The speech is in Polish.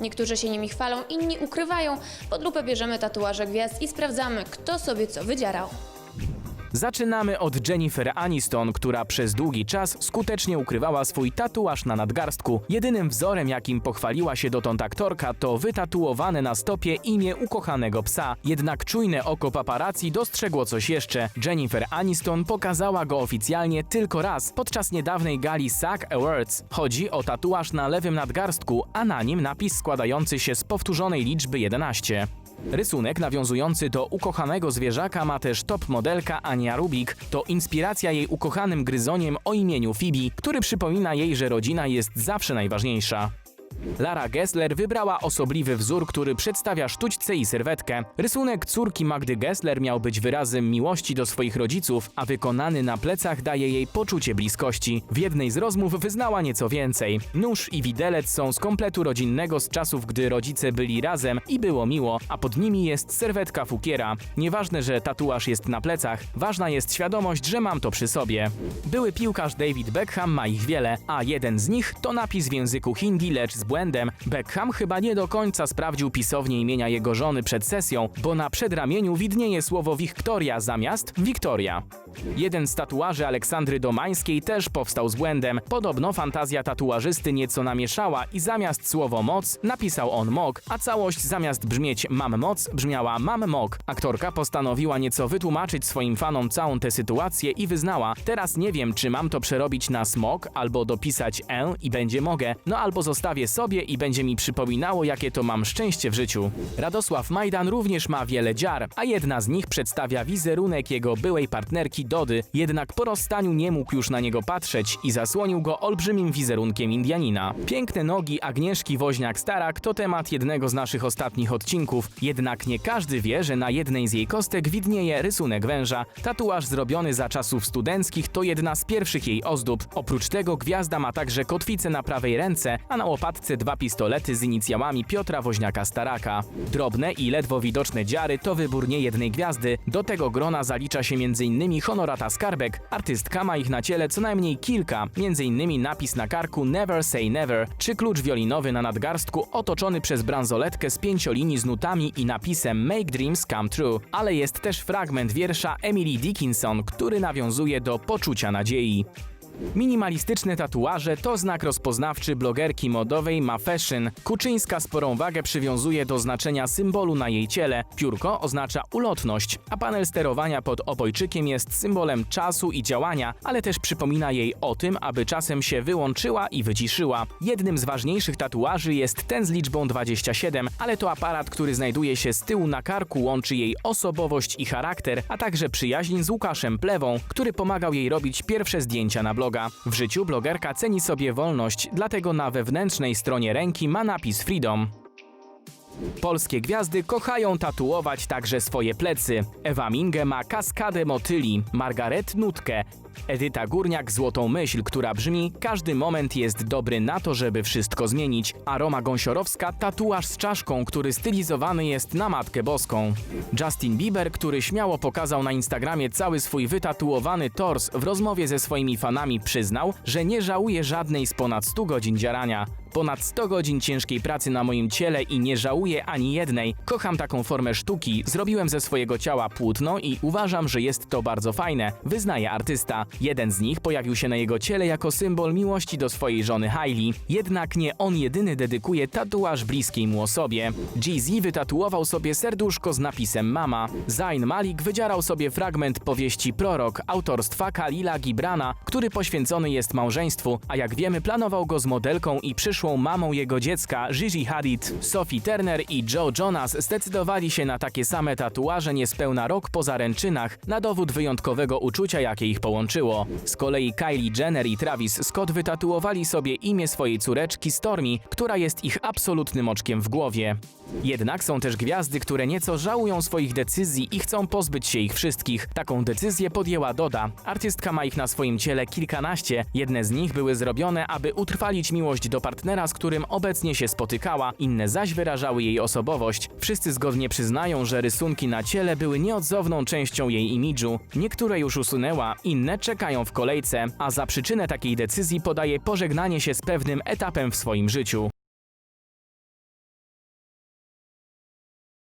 Niektórzy się nimi chwalą, inni ukrywają. Pod lupę bierzemy tatuaże gwiazd i sprawdzamy, kto sobie co wydzierał. Zaczynamy od Jennifer Aniston, która przez długi czas skutecznie ukrywała swój tatuaż na nadgarstku. Jedynym wzorem, jakim pochwaliła się dotąd aktorka, to wytatuowane na stopie imię ukochanego psa. Jednak czujne oko paparazzi dostrzegło coś jeszcze. Jennifer Aniston pokazała go oficjalnie tylko raz podczas niedawnej gali SAG Awards. Chodzi o tatuaż na lewym nadgarstku, a na nim napis składający się z powtórzonej liczby 11. Rysunek nawiązujący do ukochanego zwierzaka ma też top modelka Ania Rubik. To inspiracja jej ukochanym gryzoniem o imieniu Phoebe, który przypomina jej, że rodzina jest zawsze najważniejsza. Lara Gessler wybrała osobliwy wzór, który przedstawia sztućce i serwetkę. Rysunek córki Magdy Gessler miał być wyrazem miłości do swoich rodziców, a wykonany na plecach daje jej poczucie bliskości. W jednej z rozmów wyznała nieco więcej. Nóż i widelec są z kompletu rodzinnego z czasów, gdy rodzice byli razem i było miło, a pod nimi jest serwetka fukiera. Nieważne, że tatuaż jest na plecach, ważna jest świadomość, że mam to przy sobie. Były piłkarz David Beckham ma ich wiele, a jeden z nich to napis w języku hindi, lecz z błędem. Beckham chyba nie do końca sprawdził pisownię imienia jego żony przed sesją, bo na przedramieniu widnieje słowo Wiktoria zamiast Wiktoria. Jeden z tatuaży Aleksandry Domańskiej też powstał z błędem. Podobno fantazja tatuażysty nieco namieszała i zamiast słowo moc napisał on mok, a całość zamiast brzmieć mam moc brzmiała mam mok. Aktorka postanowiła nieco wytłumaczyć swoim fanom całą tę sytuację i wyznała: Teraz nie wiem, czy mam to przerobić na smok, albo dopisać e i będzie mogę, no albo zostawię sobie i będzie mi przypominało, jakie to mam szczęście w życiu. Radosław Majdan również ma wiele dziar, a jedna z nich przedstawia wizerunek jego byłej partnerki Dody, jednak po rozstaniu nie mógł już na niego patrzeć i zasłonił go olbrzymim wizerunkiem Indianina. Piękne nogi Agnieszki Woźniak-Starak to temat jednego z naszych ostatnich odcinków, jednak nie każdy wie, że na jednej z jej kostek widnieje rysunek węża. Tatuaż zrobiony za czasów studenckich to jedna z pierwszych jej ozdób. Oprócz tego gwiazda ma także kotwicę na prawej ręce, a na łopatce dwa pistolety z inicjałami Piotra Woźniaka-Staraka. Drobne i ledwo widoczne dziary to wybór niejednej gwiazdy. Do tego grona zalicza się m.in. Honorata Skarbek. Artystka ma ich na ciele co najmniej kilka, m.in. napis na karku Never Say Never, czy klucz wiolinowy na nadgarstku otoczony przez bransoletkę z pięciolinii z nutami i napisem Make Dreams Come True. Ale jest też fragment wiersza Emily Dickinson, który nawiązuje do poczucia nadziei. Minimalistyczne tatuaże to znak rozpoznawczy blogerki modowej Ma Fashion. Kuczyńska sporą wagę przywiązuje do znaczenia symbolu na jej ciele. Piórko oznacza ulotność, a panel sterowania pod obojczykiem jest symbolem czasu i działania, ale też przypomina jej o tym, aby czasem się wyłączyła i wyciszyła. Jednym z ważniejszych tatuaży jest ten z liczbą 27, ale to aparat, który znajduje się z tyłu na karku, łączy jej osobowość i charakter, a także przyjaźń z Łukaszem Plewą, który pomagał jej robić pierwsze zdjęcia na bloga. W życiu blogerka ceni sobie wolność, dlatego na wewnętrznej stronie ręki ma napis Freedom. Polskie gwiazdy kochają tatuować także swoje plecy. Ewa Minge ma kaskadę motyli, Margaret nutkę, Edyta Górniak złotą myśl, która brzmi Każdy moment jest dobry na to, żeby wszystko zmienić, a Roma Gąsiorowska tatuaż z czaszką, który stylizowany jest na Matkę Boską. Justin Bieber, który śmiało pokazał na Instagramie cały swój wytatuowany tors w rozmowie ze swoimi fanami przyznał, że nie żałuje żadnej z ponad 100 godzin dziarania. Ponad 100 godzin ciężkiej pracy na moim ciele i nie żałuję ani jednej. Kocham taką formę sztuki, zrobiłem ze swojego ciała płótno i uważam, że jest to bardzo fajne, wyznaje artysta. Jeden z nich pojawił się na jego ciele jako symbol miłości do swojej żony Hailey. Jednak nie on jedyny dedykuje tatuaż bliskiej mu osobie. Jay-Z wytatuował sobie serduszko z napisem Mama. Zayn Malik wydzierał sobie fragment powieści Prorok autorstwa Kalila Gibrana, który poświęcony jest małżeństwu, a jak wiemy planował go z modelką i przyszłą mamą jego dziecka Gigi Hadid. Sophie Turner i Joe Jonas zdecydowali się na takie same tatuaże niespełna rok po zaręczynach, na dowód wyjątkowego uczucia, jakie ich połączyło. Z kolei Kylie Jenner i Travis Scott wytatuowali sobie imię swojej córeczki Stormy, która jest ich absolutnym oczkiem w głowie. Jednak są też gwiazdy, które nieco żałują swoich decyzji i chcą pozbyć się ich wszystkich. Taką decyzję podjęła Doda. Artystka ma ich na swoim ciele kilkanaście. Jedne z nich były zrobione, aby utrwalić miłość do partnera, z którym obecnie się spotykała, inne zaś wyrażały jej osobowość. Wszyscy zgodnie przyznają, że rysunki na ciele były nieodzowną częścią jej imidżu. Niektóre już usunęła, inne czekają w kolejce, a za przyczynę takiej decyzji podaje pożegnanie się z pewnym etapem w swoim życiu.